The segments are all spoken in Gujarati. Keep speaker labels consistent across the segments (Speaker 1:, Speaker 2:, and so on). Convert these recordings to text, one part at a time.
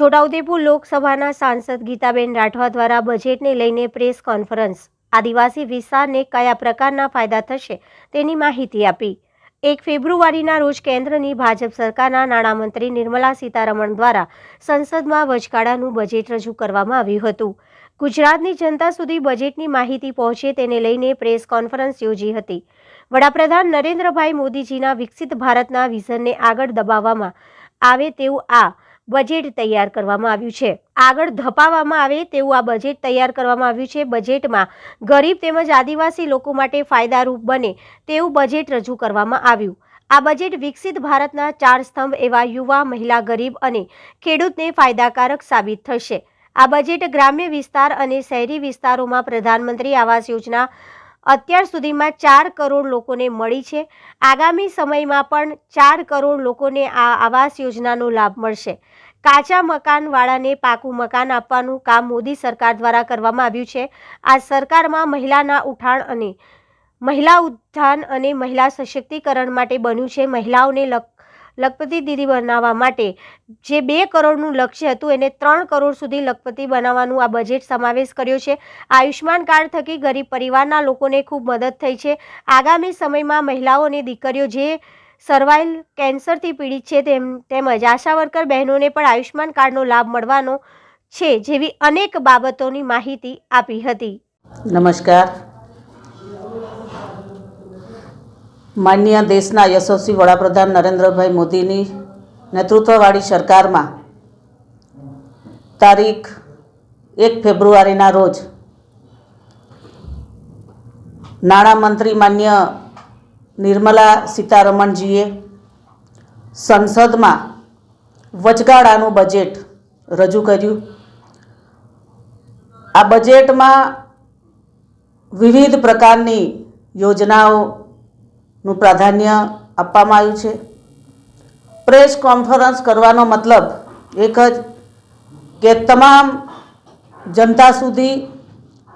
Speaker 1: છોટાઉદેપુર લોકસભાના સાંસદ ગીતાબેન રાઠવા દ્વારા બજેટને લઈને પ્રેસ કોન્ફરન્સ. આદિવાસી વિસ્તારને કયા પ્રકારના ફાયદા થશે તેની માહિતી આપી. એક ફેબ્રુઆરીના રોજ કેન્દ્રની ભાજપ સરકારના નાણામંત્રી નિર્મલા સીતારમણ દ્વારા સંસદમાં વચગાળાનું બજેટ રજૂ કરવામાં આવ્યું હતું. ગુજરાતની જનતા સુધી બજેટની માહિતી પહોંચે તેને લઈને પ્રેસ કોન્ફરન્સ યોજી હતી. વડાપ્રધાન નરેન્દ્રભાઈ મોદીજીના વિકસિત ભારતના વિઝનને આગળ દબાવવામાં આવે તેવું આ બજેટ તૈયાર કરવામાં આવ્યું છે. આગળ ધપાવવામાં આવે તેવું આ બજેટ તૈયાર કરવામાં આવ્યું છે. બજેટમાં ગરીબ તેમજ આદિવાસી લોકો માટે ફાયદારૂપ બને તેવું બજેટ રજૂ કરવામાં આવ્યું. આ બજેટ વિકસિત ભારતના ચાર સ્તંભ એવા યુવા, મહિલા, ગરીબ અને ખેડૂતને ફાયદાકારક સાબિત થશે. આ બજેટ ગ્રામ્ય વિસ્તાર અને શહેરી વિસ્તારોમાં પ્રધાનમંત્રી આવાસ યોજના અત્યાર સુધીમાં ચાર કરોડ લોકોને મળી છે. આગામી સમયમાં પણ ચાર કરોડ લોકોને આ આવાસ યોજનાનો લાભ મળશે. કાચા મકાનવાળાને પાકું મકાન આપવાનું કામ મોદી સરકાર દ્વારા કરવામાં આવ્યું છે. આ સરકારમાં મહિલાના ઉઠાણ અને મહિલા ઉત્થાન અને મહિલા સશક્તિકરણ માટે બન્યું છે. મહિલાઓને લક લખપતિ દીદી બનાવવા માટે. જે બે કરોડનું લક્ષ્ય હતું, એને ત્રણ કરોડ સુધી લખપતિ બનાવવાનું આ બજેટ સમાવેશ કર્યો છે. આયુષ્માન કાર્ડ થકી ગરીબ પરિવારના લોકોને ખૂબ મદદ થઈ છે. આગામી સમયમાં મહિલાઓ અને દીકરીઓ જે સર્વાઇલ કેન્સરથી પીડિત છે, તેમ, તેમજ આશા વર્કર બહેનોને પણ આયુષ્માન કાર્ડનો લાભ મળવાનો છે, જેવી અનેક બાબતોની માહિતી આપી હતી.
Speaker 2: નમસ્કાર. માન્ય દેશના યશસ્વી વડાપ્રધાન નરેન્દ્રભાઈ મોદીની નેતૃત્વવાળી સરકારમાં તારીખ એક ફેબ્રુઆરીના રોજ નાણામંત્રી માન્ય નિર્મલા સીતારમણજીએ સંસદમાં વચગાળાનું બજેટ રજૂ કર્યું. આ બજેટમાં વિવિધ પ્રકારની યોજનાઓનું પ્રાધાન્ય આપવામાં આવ્યું છે. પ્રેસ કોન્ફરન્સ કરવાનો મતલબ એક જ કે તમામ જનતા સુધી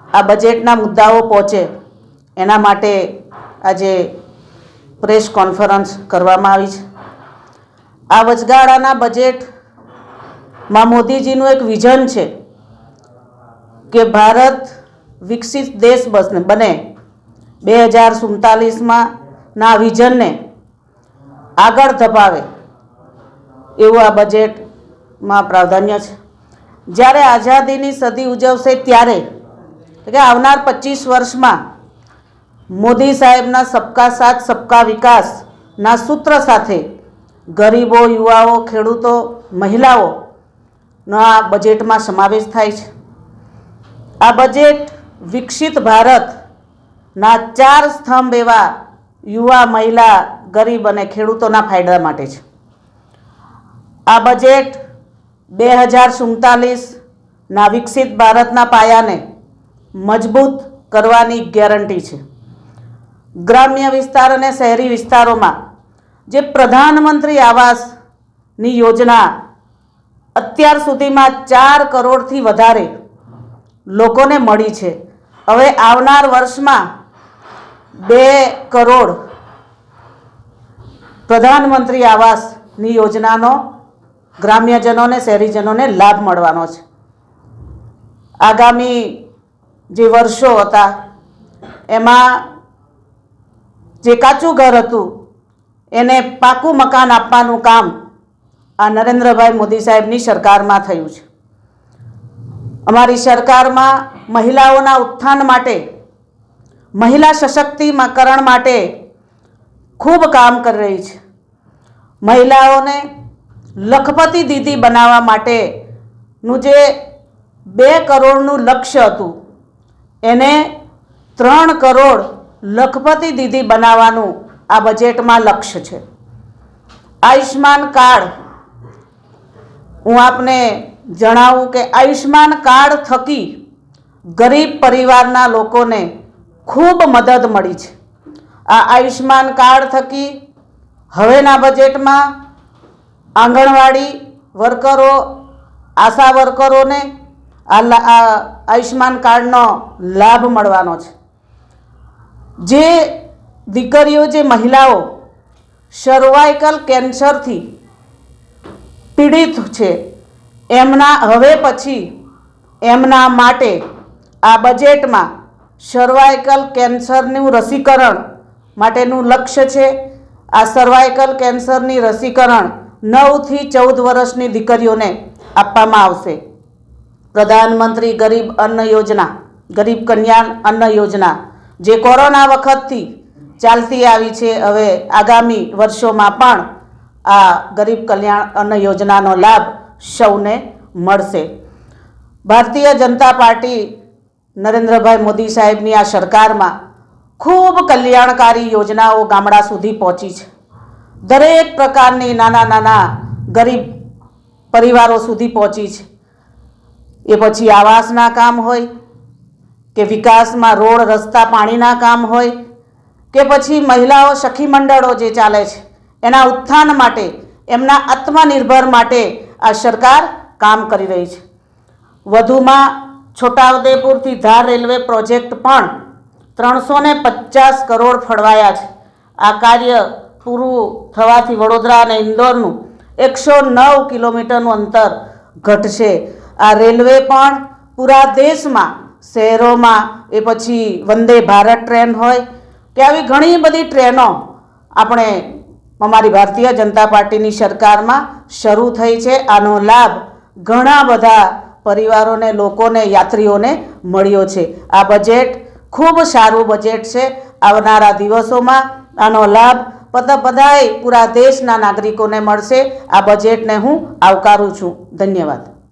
Speaker 2: આ બજેટના મુદ્દાઓ પહોંચે. એના માટે આજે પ્રેસ કોન્ફરન્સ કરવામાં આવી છે. આ વચગાળાના બજેટમાં મોદીજીનું એક વિઝન છે કે ભારત વિકસિત દેશ બને. બે હજાર સુડતાલીસમાં ના વિઝનને આગળ ધપાવે એવું આ બજેટમાં પ્રાધાન્ય છે. જ્યારે આઝાદીની સદી ઉજવશે ત્યારે કે આવનાર પચીસ વર્ષમાં મોદી સાહેબના સબકા સાથ, સબકા વિકાસના સૂત્ર સાથે ગરીબો, યુવાઓ, ખેડૂતો, મહિલાઓનો આ બજેટમાં સમાવેશ થાય છે. આ બજેટ વિકસિત ભારતના ચાર સ્તંભ એવા યુવા, મહિલા, ગરીબ અને ખેડૂતોના ફાયદા માટે છે. આ બજેટ બે હજાર સુડતાલીસના વિકસિત ભારતના પાયાને મજબૂત કરવાની ગેરંટી છે. ગ્રામ્ય વિસ્તાર અને શહેરી વિસ્તારોમાં જે પ્રધાનમંત્રી આવાસની યોજના અત્યાર સુધીમાં ચાર કરોડથી વધારે લોકોને મળી છે. હવે આવનાર વર્ષમાં બે કરોડ પ્રધાનમંત્રી આવાસની યોજનાનો ગ્રામ્યજનોને, શહેરીજનોને લાભ મળવાનો છે. આગામી જે વર્ષો હતા, એમાં જે કાચું ઘર હતું, એને પાકું મકાન આપવાનું કામ આ નરેન્દ્રભાઈ મોદી સાહેબની સરકારમાં થયું છે. અમારી સરકારમાં મહિલાઓના ઉત્થાન માટે મહિલા સશક્તિકરણ માટે ખૂબ કામ કરી રહી છે. મહિલાઓને લખપતિ દીદી બનાવવા માટેનું જે બે કરોડનું લક્ષ્ય હતું, એને ત્રણ કરોડ લખપતિ દીદી બનાવવાનું આ બજેટમાં લક્ષ્ય છે. આયુષ્માન કાર્ડ, હું આપને જણાવું કે આયુષ્માન કાર્ડ થકી ગરીબ પરિવારના લોકોને ખૂબ મદદ મળી છે. આ આયુષ્માન કાર્ડ થકી હવેના બજેટમાં આંગણવાડી વર્કરો, આશા વર્કરોને આ લા- આ આયુષ્માન કાર્ડનો લાભ મળવાનો છે. જે દીકરીઓ, જે મહિલાઓ સર્વાઇકલ કેન્સરથી પીડિત છે, એમના, હવે પછી એમના માટે આ બજેટમાં સર્વાઇકલ કેન્સરનું રસીકરણ માટેનું લક્ષ્ય છે. આ સર્વાઇકલ કેન્સરની રસીકરણ નવથી ચૌદ વર્ષની દીકરીઓને આપવામાં આવશે. પ્રધાનમંત્રી ગરીબ અન્ન યોજના, ગરીબ કલ્યાણ અન્ન યોજના, જે કોરોના વખતથી ચાલતી આવી છે, હવે આગામી વર્ષોમાં પણ આ ગરીબ કલ્યાણ અન્ન યોજનાનો લાભ સૌને મળશે. ભારતીય જનતા પાર્ટી નરેન્દ્રભાઈ મોદી સાહેબની આ સરકારમાં ખૂબ કલ્યાણકારી યોજનાઓ ગામડા સુધી પહોંચી છે. દરેક પ્રકારની નાના નાના ગરીબ પરિવારો સુધી પહોંચી છે. એ પછી આવાસના કામ હોય, કે વિકાસમાં રોડ, રસ્તા, પાણીના કામ હોય, કે પછી મહિલાઓ સખી મંડળો જે ચાલે છે, એના ઉત્થાન માટે, એમના આત્મનિર્ભર માટે આ સરકાર કામ કરી રહી છે. વધુમાં છોટાઉદેપુરથી ધાર રેલવે પ્રોજેક્ટ પણ ત્રણસો ને પચાસ કરોડ ફળવાયા છે. આ કાર્ય પૂરું થવાથી વડોદરા અને ઇન્દોરનું એકસો નવ કિલોમીટરનું અંતર ઘટશે. આ રેલવે પણ પૂરા દેશમાં, શહેરોમાં એ પછી વંદે ભારત ટ્રેન હોય કે આવી ઘણી બધી ટ્રેનો આપણે અમારી ભારતીય જનતા પાર્ટીની સરકારમાં શરૂ થઈ છે. આનો લાભ ઘણા બધા પરિવારોને, લોકોને, યાત્રીઓને મળ્યો છે. આ બજેટ ખૂબ સારું બજેટ છે. આવનારા દિવસોમાં આનો લાભ બધા બધાય પૂરા દેશના નાગરિકોને મળશે. આ બજેટને હું આવકારું છું. ધન્યવાદ.